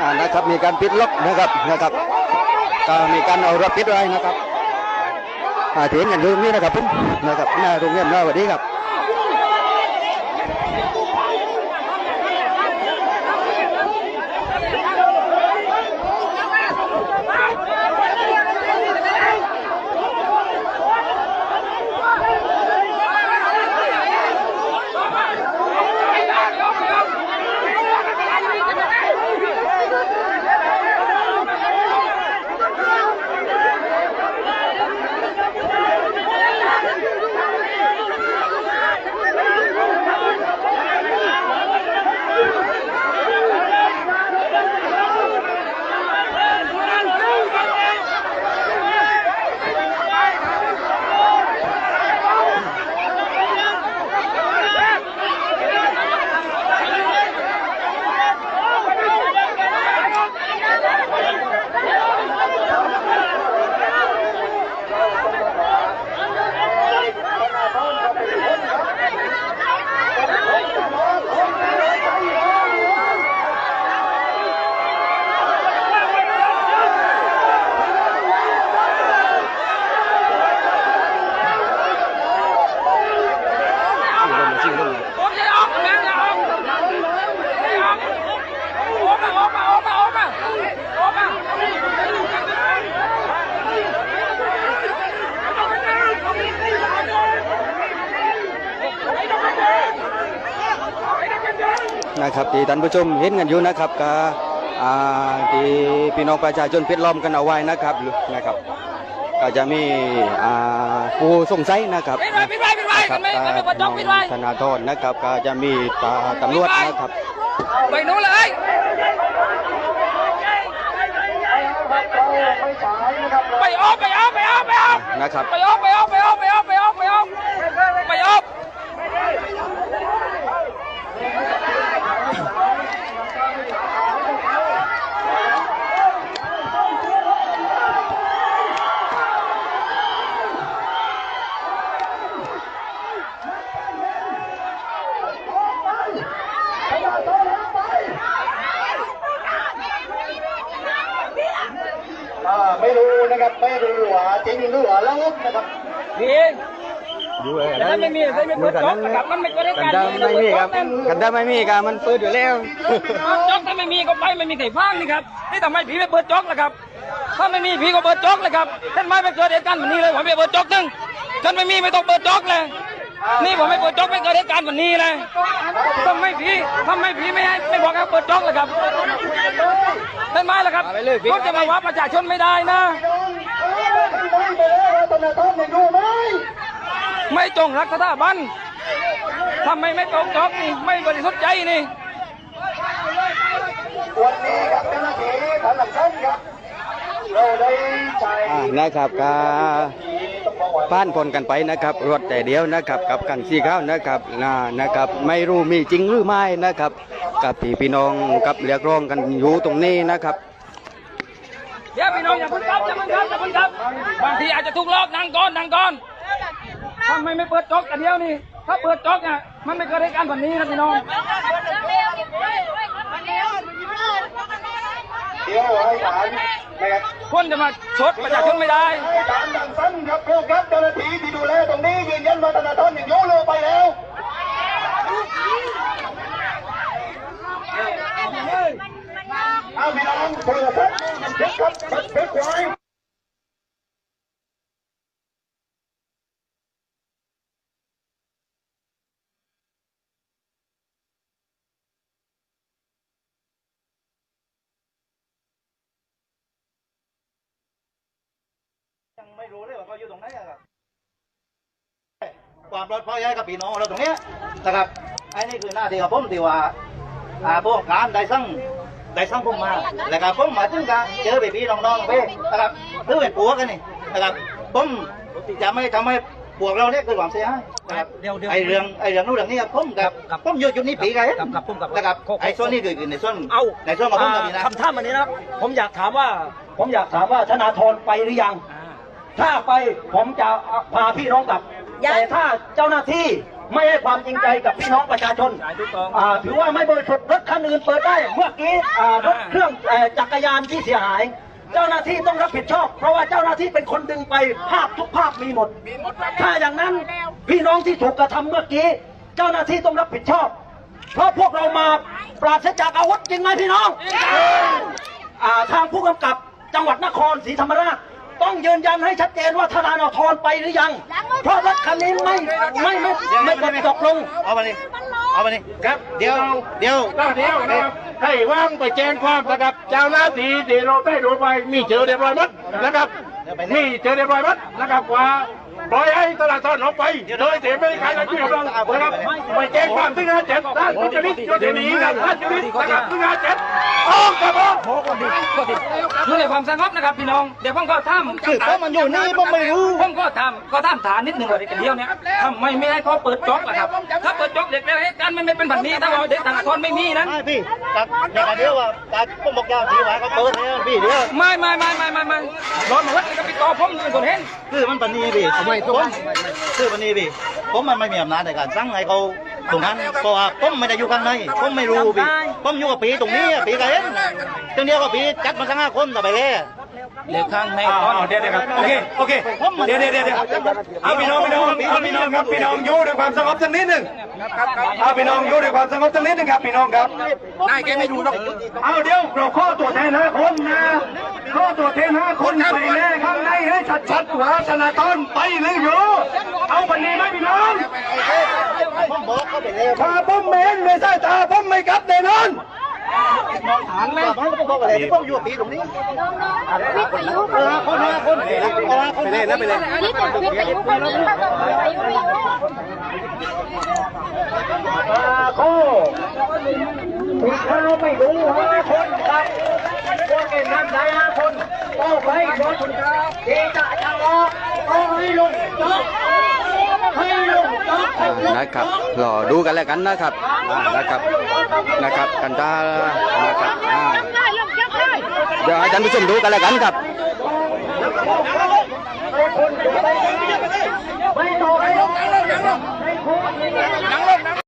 อ่านะครับมีการปิดล็อกนะครับนะครับก็มีการเอารถปิดไว้นะครับอ่าที่เห็นกันอยู่ตรงนี้นะครับผมนะครับหน้าโรงเรียนเราสวัสดีครับ ผมจะออกมาจะออกออกมาออกมาออกมาออกมาออกมาออกมา นะครับที่ท่านผู้ชมเห็นกันอยู่นะครับก็อ่าที่พี่น้องประชาชนปิดล้อมกันเอาไว้นะครับนะครับก็จะมีผู้สงสัยนะครับนะครับไม่ไม่ไม่เปิดจ๊อกปิดไว้ธนาธรนะครับก็จะมีตำรวจนะครับไปนู้นเลยไปออกไปออกไปออกไปออกนะครับไปออกไปออกไปออกไปออกไปออกไปออกไปออก อ่าไม่รู้ นะครับไม่รู้ว่าจริงหรือว่าแล้วนะครับพี่อยู่เออแต่ถ้าไม่มีถ้าไม่เปิดจ๊อกนะครับมันไม่เกิดเหตุกักานรณ์ดาไม่มีครับกันดาไม่มีครับมันเปิดอยู่แล้วจ๊อกถ้าไม่มีก็ไปไม่มีใครพังนี่ครับนี่ทำไมผีไม่เปิดจ๊อกล่ะครับ ถ้าไม่มีผีก็เปิดจ๊อกเลยครับท่านไม่ไปเกิดเหตุการณ์แบบนี้เลยผมไม่เปิดจ๊อกนึงท่านไม่มีไม่ต้องเปิดจ๊อกเลย นี่ผมไม่เปิดจ๊อกไม่เกิดเหตุการณ์แบบนี้เลยทำไมผีทำไมผีไม่ให้ไม่บอกให้เปิดจ๊อกเลยครับท่านไม่ล่ะครับไปเลยพี่คุณจะมาว่าประชาชนไม่ได้นะตอนนั้นยังรู้ไหมไม่จงรักสถาบันทำไมไม่ตรงจ๊อกนี่ไม่บริสุทธิ์ใจนี่วันนี้กับเจ้าหน้าที่ฐานหลักท่านครับเราได้ใช้อ่านะครับก็ต้องบ อกว่าผ่านพ้นกันไปนะครับรถแต่เดียวนะครับกับกันสีข้าวนะครับนะนะครับ ไม่รู้มีจริงหรือไม่นะครับ กับพี่พี่น้องกับเรียกร้องกันอยู่ตรงนี้นะครับเดี๋ยวพี่น้องอย่าเพึ่งครับอย่าเพึ่งครับอย่าเพึ่งครับบางทีอาจจะถูกลอกนั่งก่อนนั่งก่อนทำไมไม่เปิดจ๊อกกันเดียวนี่ถ้าเปิดจ๊อกเนี่ยมันไม่เกิดเหตุการณ์แบบนี้นะพี่น้องเดี๋ยวให้ฐานนะครับคนจะมาชดประชาชนไม่ได้ ให้ฐานดังสั้นครับครูครับเจ้าหน้าที่ที่ดูแลตรงนี้ยืนยันว่าธนาธรยังอยู่เลยไปแล้วเอาพี่น้องโทรศัพท์มันเช็คครับมันเช็คไว้ ยังไม่ รู้เลยว่าเขาอยู่ตรงไหนอะครับความปลอดภัยให้กับพี่น้องเราตรงเนี้ยนะครับไอ้นี่คือหน้าที่ของผมที่ว่าอ่าพวกการได้สั่งได้สั่งผมมาแล้วก็ผมมาถึงกับเจอพี่ๆน้องๆไปนะครับถือเป็นปัวกันนี่นะครับผมจะไม่ทำให้พวกเราเนี่ยคือความเสียหายนะครับเดี๋ยวเดี๋ยวไอเรื่องไอเรื่องนู้นเรื่องนี้ครับผมกับครับผมอยู่จุดนี้ปีกันครับครับผมกับนะครับขอขอไอส่วนนี้คือในส่วนเอาในส่วนของผมกับพี่นะคำท่ามันนี้นะครับผมอยากถามว่า ผมอยากถามว่าธนาธรไปหรือยัง ถ้าไปผมจะพาพี่น้องกลับ แต่ถ้าเจ้าหน้าที่ไม่ให้ความจริงใจกับพี่น้องประชาชนอ่าถือว่าไม่บริสุทธิ์รถคันอื่นเปิดได้ เมื่อกี้อ่ารถเครื่องเอ่อจักรยานที่เสียหาย เจ้าหน้าที่ต้องรับผิดชอบ เพราะว่าเจ้าหน้าที่เป็นคนดึงไปภาพทุกภาพมีหมด ถ้าอย่างนั้นพี่น้องที่ถูกกระทำเมื่อกี้ เจ้าหน้าที่ต้องรับผิดชอบ เพราะพวกเรามาปราศจากอาวุธจริงไหมพี่น้องอ่าทางผู้กำกับจังหวัดนครศรีธรรมราช ต้องยืนยันให้ชัดเจนว่าธนาธรไปหรือยัง เพราะรถคันนี้ไม่ไม่ไม่ไม่ไม่ตกลง เอามานี่เอามานี่ครับ เดี๋ยว เดี๋ยวก็เดียวนะครับให้ว่างไปแจ้งความนะครับ เจ้าหน้าที่ที่เราได้ดูไปมีเจอเรียบร้อยหมัดนะครับมีเจอเรียบร้อยหมัดนะครับว่า ปล่อยให้ตลาดทอดออกไปโดยที่ไม่มีใครรับผิดชอบนะครับไปแจ้งความที่งานเจ็ดด้านทุจริตโยนีนะครับด้านทุจริตนะครับที่งานเจ็ดออกครับออกอยู่ในความสงบนะครับพี่น้องเดี๋ยวผมก็ทำคือเพราะมันอยู่นี่ผมไม่รู้ผมก็ทำก็ทำฐานนิดหนึ่งว่าเด็กกันเดียวเนี่ยทำไมไม่ให้เขาเปิดจ็อกล่ะครับถ้าเปิดจ็อกเด็กแล้วเหตุการณ์มันไม่เป็นแบบนี้ถ้าว่าเด็กธนาธรไม่มีนะไม่พี่ตัดอย่างเดียวว่าตัดผมบอกยาวทีว่าเขาเปิดเนี่ยพี่เดียวไม่ไม่ไม่ไม่ไม่ไม่ร้อนมาวัดกับพี่ต่อผมเป็นคนเห็นคือมันปนีพี่ไม่ผมคือปนีพี่ผมมันไม่มีอำนาจในการสั่งให้เขาตรงนั้นเพราะว่าผมไม่ได้อยู่ข้างในผมไม่รู้พี่ผมอยู่กับปีตรงนี้ปีกันเองตรงเดียวกับปีจัดมาสังห้าคนต่อไปเลย เดี๋ยวข้างในตอนเดี๋ยวเดี๋ยวครับโอเคโอเคเดี๋ยวเดี๋ยวเดี๋ยวเอาพี่น้องพี่น้องเอาพี่น้องครับพี่น้องอยู่ด้วยความสงบสักนิดหนึ่งเอาพี่น้องอยู่ด้วยความสงบสักนิดหนึ่งครับพี่น้องครับนายแกไม่ดูหรอกเอาเดี๋ยวเราข้อตัวแทนห้าคนนะข้อตัวแทนห้าคนไปแน่ข้างในให้ชัดๆว่าธนาธรไปหรืออยู่เอาวันนี้ไหมพี่น้องผมบอกเขาไปเลยถ้าผมไม่เห็นไม่ใช่ตาผมไม่กลับแน่นอน ถามไหมผมบอกอะไรผมอยู่ปีตรงนี้วิทยุเออคนห้าคนเออคนไปเลยนะไปเลยวิทยุวิทยุคนนี้ค่ะวิทยุวิทยุโอ้มีข้าวไม่รู้ห้าคนครับพวกเก่งน้ำใจห้าคนโอ้ไปรถที่จะชะลอโอ้ให้ลงจอดให้ลงจอดอ่า นะครับรอดูกันแล้วกันนะครับนะครับนะครับกันตานะครับเดี๋ยวอาจารย์ผู้ชมดูกันแล้วกันครับไม่ต่อไปลงนั่งลง